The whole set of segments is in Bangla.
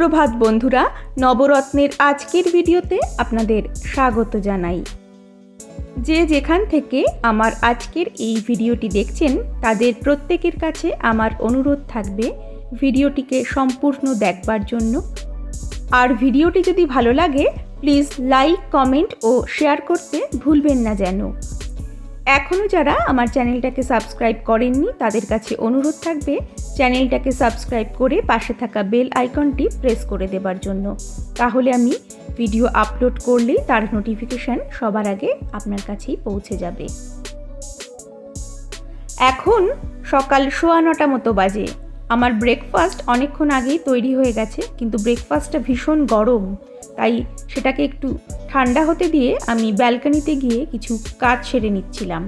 সুপ্রভাত বন্ধুরা, নবরত্নের আজকের ভিডিওতে আপনাদের স্বাগত জানাই। যে যেখান থেকে আমার আজকের এই ভিডিওটি দেখছেন, তাদের প্রত্যেকের কাছে আমার অনুরোধ থাকবে ভিডিওটিকে সম্পূর্ণ দেখবার জন্য। আর ভিডিওটি যদি ভালো লাগে, প্লিজ লাইক, কমেন্ট ও শেয়ার করতে ভুলবেন না যেন। এখনও যারা আমার চ্যানেলটাকে সাবস্ক্রাইব করেননি, তাদের কাছে অনুরোধ থাকবে চ্যানেলটাকে সাবস্ক্রাইব করে পাশে থাকা বেল আইকনটি প্রেস করে দেবার জন্য। তাহলে আমি ভিডিও আপলোড করলেই তার নোটিফিকেশান সবার আগে আপনার কাছেই পৌঁছে যাবে। এখন সকাল সোয়া নটা মতো বাজে। আমার ব্রেকফাস্ট অনেকক্ষণ আগেই তৈরি হয়ে গেছে, কিন্তু ব্রেকফাস্টটা ভীষণ গরম, তাই সেটাকে একটু ঠান্ডা হতে দিয়ে আমি ব্যালকানিতে গিয়ে কিছু কাজ সেরে নিচ্ছিলাম।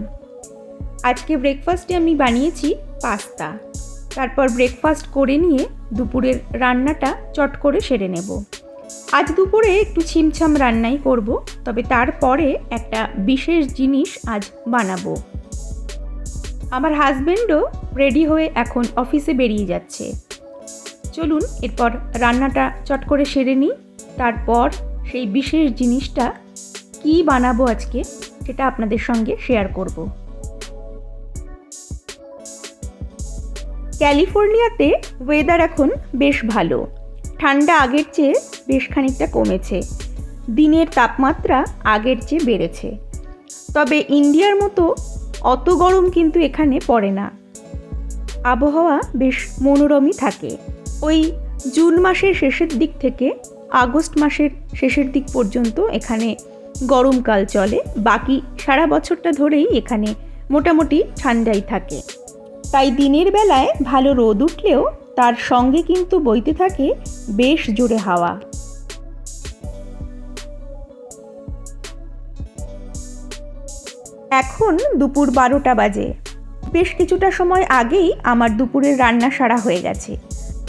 আজকে ব্রেকফাস্টে আমি বানিয়েছি পাস্তা। তারপর ব্রেকফাস্ট করে নিয়ে দুপুরের রান্নাটা চট করে সেরে নেব। আজ দুপুরে একটু ছিমছাম রান্নাই করব, তবে তারপরে একটা বিশেষ জিনিস আজ বানাবো। আমার হাজবেন্ডও রেডি হয়ে এখন অফিসে বেরিয়ে যাচ্ছে। চলুন, এরপর রান্নাটা চট করে সেরে নিই, তারপর সেই বিশেষ জিনিসটা কি বানাবো আজকে সেটা আপনাদের সঙ্গে শেয়ার করব। ক্যালিফোর্নিয়াতে ওয়েদার এখন বেশ ভালো। ঠান্ডা আগের চেয়ে বেশ খানিকটা কমেছে। দিনের তাপমাত্রা আগের চেয়ে বেড়েছে। তবে ইন্ডিয়ার মতো অত গরম কিন্তু এখানে পড়ে না। আবহাওয়া বেশ মনোরমই থাকে। ওই জুন মাসের শেষের দিক থেকে আগস্ট মাসের শেষের দিক পর্যন্ত এখানে গরমকাল চলে। বাকি সারা বছরটা ধরেই এখানে মোটামুটি ঠান্ডাই থাকে। তাই দিনের বেলায় ভালো রোদ উঠলেও তার সঙ্গে কিন্তু বইতে থাকে বেশ জোরে হাওয়া। এখন দুপুর বারোটা বাজে। বেশ কিছুটা সময় আগেই আমার দুপুরের রান্না সারা হয়ে গেছে।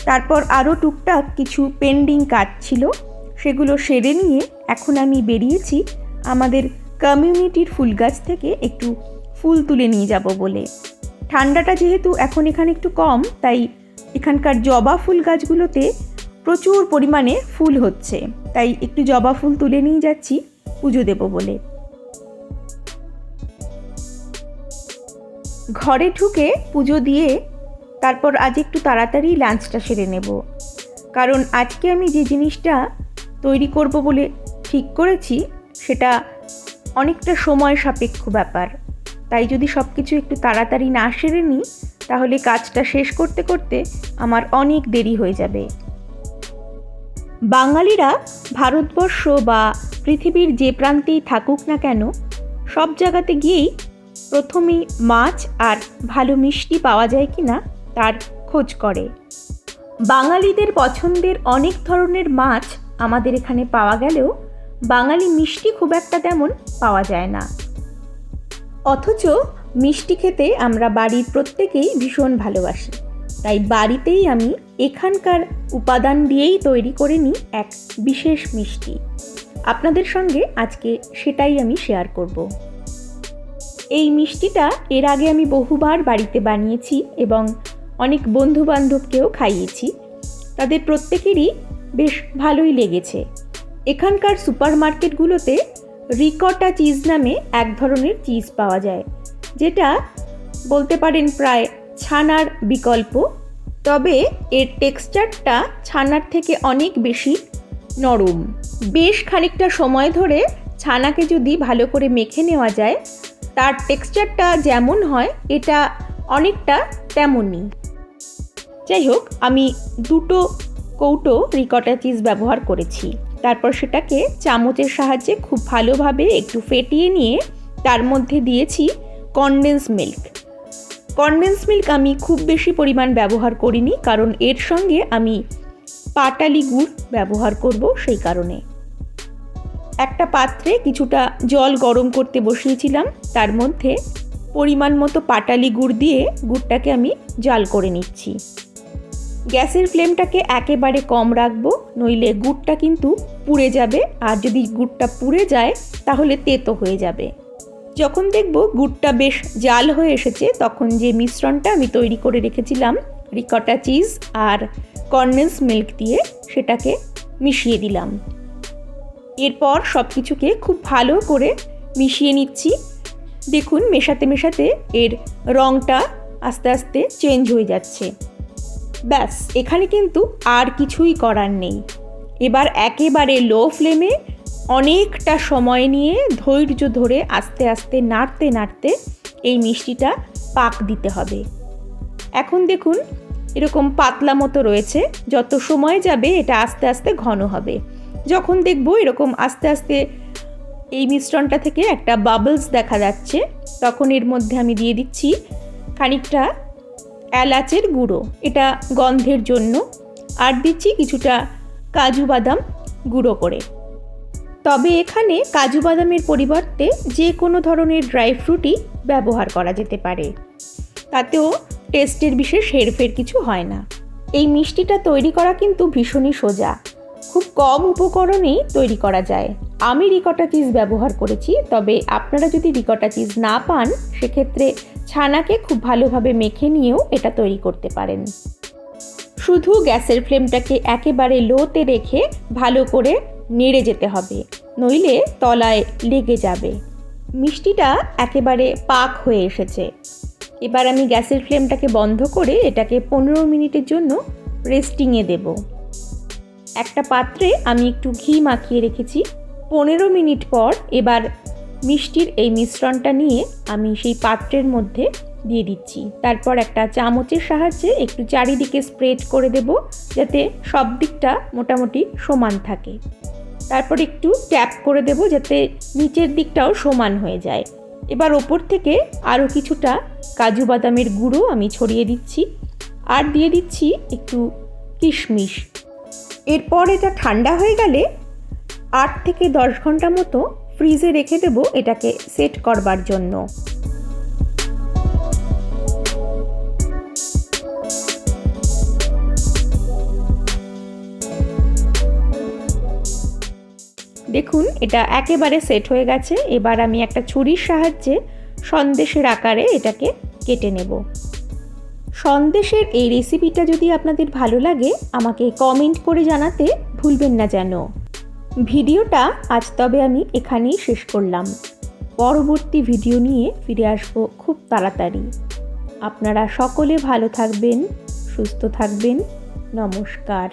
তারপর আরও টুকটাক কিছু পেন্ডিং কাজ ছিল, সেগুলো সেরে নিয়ে এখন আমি বেরিয়েছি আমাদের কমিউনিটির ফুল গাছ থেকে একটু ফুল তুলে নিয়ে যাব বলে। ঠান্ডাটা যেহেতু এখন এখানে একটু কম, তাই এখানকার জবা ফুল গাছগুলোতে প্রচুর পরিমাণে ফুল হচ্ছে, তাই একটু জবা ফুল তুলে নিয়ে যাচ্ছি, পুজো দেব বলে। ঘরে ঢুকে পুজো দিয়ে তারপর আজ একটু তাড়াতাড়ি লাঞ্চটা সেরে নেব। কারণ আজকে আমি যে জিনিসটা তৈরি করব বলে ঠিক করেছি, সেটা অনেকটা সময় সাপেক্ষ ব্যাপার। তাই যদি সব কিছু একটু তাড়াতাড়ি না সেরে নিই তাহলে কাজটা শেষ করতে করতে আমার অনেক দেরি হয়ে যাবে। বাঙালিরা ভারতবর্ষ বা পৃথিবীর যে প্রান্তেই থাকুক না কেন, সব জায়গাতে গিয়েই প্রথমেই মাছ আর ভালো মিষ্টি পাওয়া যায় কি না তার খোঁজ করে। বাঙালিদের পছন্দের অনেক ধরনের মাছ আমাদের এখানে পাওয়া গেলেও বাঙালি মিষ্টি খুব একটা তেমন পাওয়া যায় না। অথচ মিষ্টি খেতে আমরা বাড়ির প্রত্যেকেই ভীষণ ভালোবাসি। তাই বাড়িতেই আমি এখানকার উপাদান দিয়েই তৈরি করে নিই এক বিশেষ মিষ্টি। আপনাদের সঙ্গে আজকে সেটাই আমি শেয়ার করব। এই মিষ্টিটা এর আগে আমি বহুবার বাড়িতে বানিয়েছি এবং অনেক বন্ধু বান্ধবকেও খাইয়েছি। তাদের প্রত্যেকেরই বেশ ভালোই লেগেছে। এখানকার সুপার মার্কেটগুলোতে রিকটা চিজ নামে এক ধরনের চিজ পাওয়া যায়, যেটা বলতে পারেন প্রায় ছানার বিকল্প, তবে এর টেক্সচারটা ছানার থেকে অনেক বেশি নরম। বেশ খানিকটা সময় ধরে ছানাকে যদি ভালো করে মেখে নেওয়া যায়, তার টেক্সচারটা যেমন হয়, এটা অনেকটা তেমনই। যাই হোক, আমি দুটো কৌটো রিকটা চিজ ব্যবহার করেছি। তারপর সেটাকে চামচের সাহায্যে খুব ভালোভাবে একটু ফেটিয়ে নিয়ে তার মধ্যে দিয়েছি কনডেন্স মিল্ক কনডেন্স মিল্ক আমি খুব বেশি পরিমাণ ব্যবহার করিনি, কারণ এর সঙ্গে আমি পাটালি গুড় ব্যবহার করব সেই কারণে। একটা পাত্রে কিছুটা জল গরম করতে বসিয়েছিলাম, তার মধ্যে পরিমাণ মতো পাটালি গুড় দিয়ে গুড়টাকে আমি জাল করে নিচ্ছি। গ্যাসের ফ্লেমটাকে একেবারে কম রাখব, নইলে গুড়টা কিন্তু পুড়ে যাবে, আর যদি গুড়টা পুড়ে যায়, তাহলে তেতো হয়ে যাবে। যখন দেখব গুড়টা বেশ জাল হয়ে এসেছে, তখন যে মিশ্রণটা আমি তৈরি করে রেখেছিলাম, রিকটা চিজ আর কনডেন্স মিল্ক দিয়ে, সেটাকে মিশিয়ে দিলাম। এরপর সব কিছুকে খুব ভালো করে মিশিয়ে নিচ্ছি। দেখুন মেশাতে মেশাতে এর রঙটা আস্তে আস্তে চেঞ্জ হয়ে যাচ্ছে। ব্যাস, এখানে কিন্তু আর কিছুই করার নেই। এবার একেবারে লো ফ্লেমে অনেকটা সময় নিয়ে ধৈর্য ধরে আস্তে আস্তে নাড়তে নাড়তে এই মিষ্টিটা পাক দিতে হবে। এখন দেখুন, এরকম পাতলা মতো রয়েছে, যত সময় যাবে এটা আস্তে আস্তে ঘন হবে। যখন দেখব এরকম আস্তে আস্তে এই মিশ্রণটা থেকে একটা বাবলস দেখা যাচ্ছে, তখন এর মধ্যে আমি দিয়ে দিচ্ছি খানিকটা এলাচের গুঁড়ো। এটা গন্ধের জন্য। আর দিচ্ছি কিছুটা কাজু বাদাম গুঁড়ো করে। তবে এখানে কাজু বাদামের পরিবর্তে যে কোনো ধরনের ড্রাই ফ্রুটই ব্যবহার করা যেতে পারে। তাতেও টেস্টের বিশেষ হেরফের কিছু হয় না। এই মিষ্টিটা তৈরি করা কিন্তু ভীষণই সোজা। খুব কম উপকরণেই তৈরি করা যায়। আমি রিকটা চিজ ব্যবহার করেছি, তবে আপনারা যদি রিকটা চিজ না পান, সেক্ষেত্রে ছানাকে খুব ভালোভাবে মেখে নিয়েও এটা তৈরি করতে পারেন। শুধু গ্যাসের ফ্লেমটাকে একেবারে লোতে রেখে ভালো করে নেড়ে যেতে হবে, নইলে তলায় লেগে যাবে। মিষ্টিটা একেবারে পাক হয়ে এসেছে। এবার আমি গ্যাসের ফ্লেমটাকে বন্ধ করে এটাকে পনেরো মিনিটের জন্য রেস্টিংয়ে দেব। একটা পাত্রে আমি একটু ঘি মাখিয়ে রেখেছি। পনেরো মিনিট পর এবার মিষ্টির এই মিশ্রণটা নিয়ে আমি সেই পাত্রের মধ্যে দিয়ে দিচ্ছি। তারপর একটা চামচের সাহায্যে একটু চারিদিকে স্প্রেড করে দেব যাতে সব দিকটা মোটামুটি সমান থাকে। তারপর একটু ট্যাপ করে দেব যাতে নিচের দিকটাও সমান হয়ে যায়। এবার ওপর থেকে আরও কিছুটা কাজু বাদামের গুঁড়ো আমি ছড়িয়ে দিচ্ছি আর দিয়ে দিচ্ছি একটু কিশমিশ। এরপর এটা ঠান্ডা হয়ে গেলে আট থেকে দশ ঘণ্টা মতো ফ্রিজে রেখে দেবো এটাকে সেট করবার জন্য। দেখুন, এটা একেবারে সেট হয়ে গেছে। এবার আমি একটা ছুরির সাহায্যে সন্দেশের আকারে এটাকে কেটে নেব। সন্দেশের এই রেসিপিটা যদি আপনাদের ভালো লাগে, আমাকে কমেন্ট করে জানাতে ভুলবেন না যেন। ভিডিওটা আজ তবে আমি এখানেই শেষ করলাম। পরবর্তী ভিডিও নিয়ে ফিরে আসব খুব তাড়াতাড়ি। আপনারা সকলে ভালো থাকবেন, সুস্থ থাকবেন। নমস্কার।